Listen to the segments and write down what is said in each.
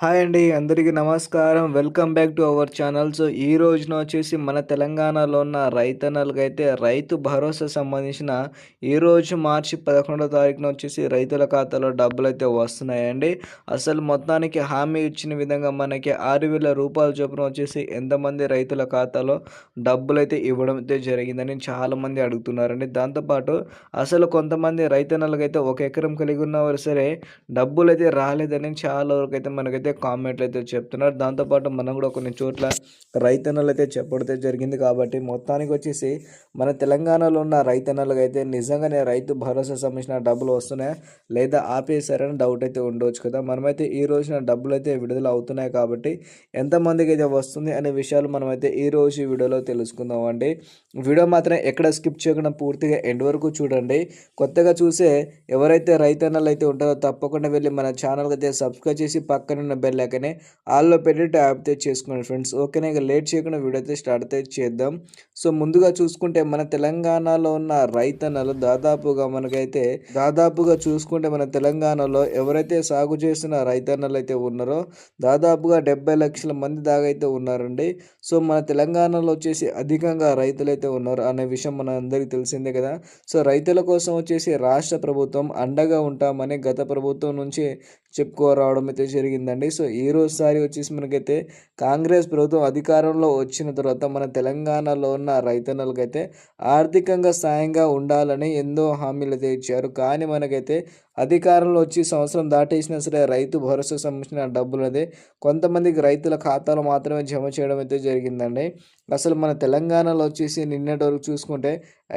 Hi అండి అందరికీ నమస్కారం. Welcome back to our channel. So ఈ రోజున వచ్చేసి మన తెలంగాణలో ఉన్న రైతన్నలకు అయితే రైతు భరోసా సంబంధించిన ఈ రోజు మార్చి పదకొండో తారీఖున వచ్చేసి రైతుల ఖాతాలో డబ్బులు అయితే వస్తున్నాయండి. అసలు మొత్తానికి హామీ ఇచ్చిన విధంగా మనకి ఆరు వేల రూపాయల చొప్పున వచ్చేసి ఎంతమంది రైతుల ఖాతాలో డబ్బులు అయితే ఇవ్వడం అయితే జరిగిందని చాలామంది అడుగుతున్నారండి. దాంతోపాటు అసలు కొంతమంది రైతన్నలకు అయితే ఒక ఎకరం కలిగి ఉన్నవారు సరే డబ్బులు అయితే రాలేదని చాలా వరకు అయితే మనకైతే అయితే కామెంట్లు అయితే చెప్తున్నారు. దాంతోపాటు మనం కూడా కొన్ని చోట్ల రైతన్నలు అయితే చెప్పడితే జరిగింది కాబట్టి మొత్తానికి వచ్చేసి మన తెలంగాణలో ఉన్న రైతన్నలకు అయితే నిజంగానే రైతు భరోసా సంబంధించిన డబ్బులు వస్తున్నాయా? లేదా ఆపేశారని డౌట్ అయితే ఉండవచ్చు కదా. మనమైతే ఈ రోజున డబ్బులు అయితే విడుదల అవుతున్నాయి కాబట్టి ఎంతమందికి అయితే వస్తుంది అనే విషయాలు మనమైతే ఈ రోజు ఈ వీడియోలో తెలుసుకుందాం అండి. వీడియో మాత్రం ఎక్కడ స్కిప్ చేయకుండా పూర్తిగా ఎండ్ వరకు చూడండి. కొత్తగా చూసే ఎవరైతే రైతన్నలు అయితే ఉంటారో తప్పకుండా వెళ్ళి మన ఛానల్కి అయితే సబ్స్క్రైబ్ చేసి పక్కన బెల్ ఐకనే ఆల్లో పెట్టి ట్యాప్ అయితే చేసుకోండి ఫ్రెండ్స్ ఓకేనే ఇక లేట్ చేయకుండా వీడియో అయితే స్టార్ట్ అయితే చేద్దాం. సో ముందుగా చూసుకుంటే మన తెలంగాణలో ఉన్న రైతన్నలు దాదాపుగా మనకైతే దాదాపుగా చూసుకుంటే మన తెలంగాణలో ఎవరైతే సాగు చేస్తున్న రైతన్నలు అయితే ఉన్నారో దాదాపుగా డెబ్బై లక్షల మంది దాకా అయితే ఉన్నారండి. సో మన తెలంగాణలో వచ్చేసి అధికంగా రైతులు అయితే ఉన్నారు అనే విషయం మన అందరికీ తెలిసిందే కదా. సో రైతుల కోసం వచ్చేసి రాష్ట్ర ప్రభుత్వం అండగా ఉంటామని గత ప్రభుత్వం నుంచి చెప్పుకోరావడం అయితే జరిగిందండి. సో ఈ రోజుసారి వచ్చేసి మనకైతే కాంగ్రెస్ ప్రభుత్వం అధికారంలో వచ్చిన తర్వాత మన తెలంగాణలో ఉన్న రైతన్నలకైతే ఆర్థికంగా సాయంగా ఉండాలని ఎన్నో హామీలు అయితే ఇచ్చారు. కానీ మనకైతే అధికారంలో వచ్చి సంవత్సరం దాటేసినా సరే రైతు భరోసా సంబంధించిన డబ్బులు కొంతమందికి రైతుల ఖాతాలో మాత్రమే జమ చేయడం అయితే జరిగిందండి. అసలు మన తెలంగాణలో వచ్చేసి నిన్నటి వరకు చూసుకుంటే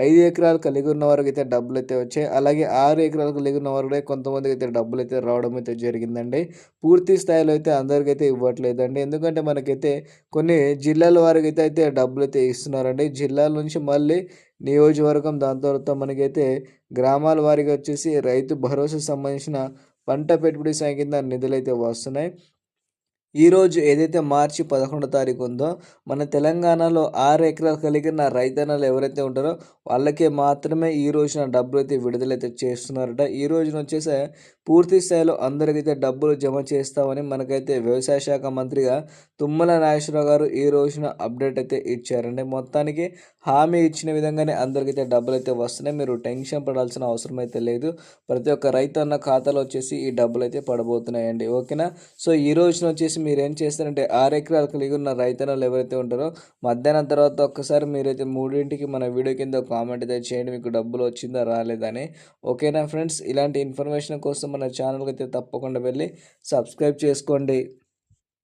ఐదు ఎకరాలు కలిగి ఉన్న వారికి అయితే డబ్బులు అయితే వచ్చాయి. అలాగే ఆరు ఎకరాలు కలిగి ఉన్న వారు కొంతమందికి అయితే డబ్బులు అయితే రావడం అయితే జరిగిందండి. పూర్తి స్థాయిలో అయితే అందరికైతే ఇవ్వట్లేదండి. ఎందుకంటే మనకైతే కొన్ని జిల్లాల వారికి అయితే అయితే డబ్బులు అయితే ఇస్తున్నారండి. జిల్లాల నుంచి మళ్ళీ నియోజకవర్గం దాని తర్వాత మనకైతే గ్రామాల వారికి వచ్చేసి రైతు భరోసా సంబంధించిన పంట పెట్టుబడి సాయం కింద నిధులు అయితే వస్తున్నాయి ఈరోజు ఏదైతే మార్చి పదకొండో తారీఖు ఉందో మన తెలంగాణలో ఆరు ఎకరాలు కలిగిన రైతన్నలు ఎవరైతే ఉంటారో వాళ్ళకే మాత్రమే ఈ రోజున డబ్బులు అయితే విడుదలైతే చేస్తున్నారట. ఈ రోజున వచ్చేసి పూర్తి స్థాయిలో అందరికైతే డబ్బులు జమ చేస్తామని మనకైతే వ్యవసాయ శాఖ మంత్రిగా తుమ్మల నాగేశ్వరరావు గారు ఈ రోజున అప్డేట్ అయితే ఇచ్చారండి. మొత్తానికి హామీ ఇచ్చిన విధంగానే అందరికైతే డబ్బులు అయితే వస్తున్నాయి. మీరు టెన్షన్ పడాల్సిన అవసరం అయితే లేదు. ప్రతి ఒక్క రైతు అన్న ఖాతాలో వచ్చేసి ఈ డబ్బులు అయితే పడబోతున్నాయండి. ఓకేనా? సో ఈ రోజున వచ్చేసి మీరు ఏం చేస్తారంటే ఆరు ఎకరాలు కలిగి ఉన్న రైతన్నలు ఎవరైతే ఉంటారో మధ్యాహ్నం తర్వాత ఒక్కసారి మీరైతే మూడింటికి మన వీడియో కింద కామెంట్ అయితే చేయండి. మీకు డబ్బులు వచ్చిందా రాలేదని ఓకేనా ఫ్రెండ్స్? ఇలాంటి ఇన్ఫర్మేషన్ కోసం మన ఛానల్కి అయితే తప్పకుండా వెళ్ళి సబ్స్క్రైబ్ చేసుకోండి.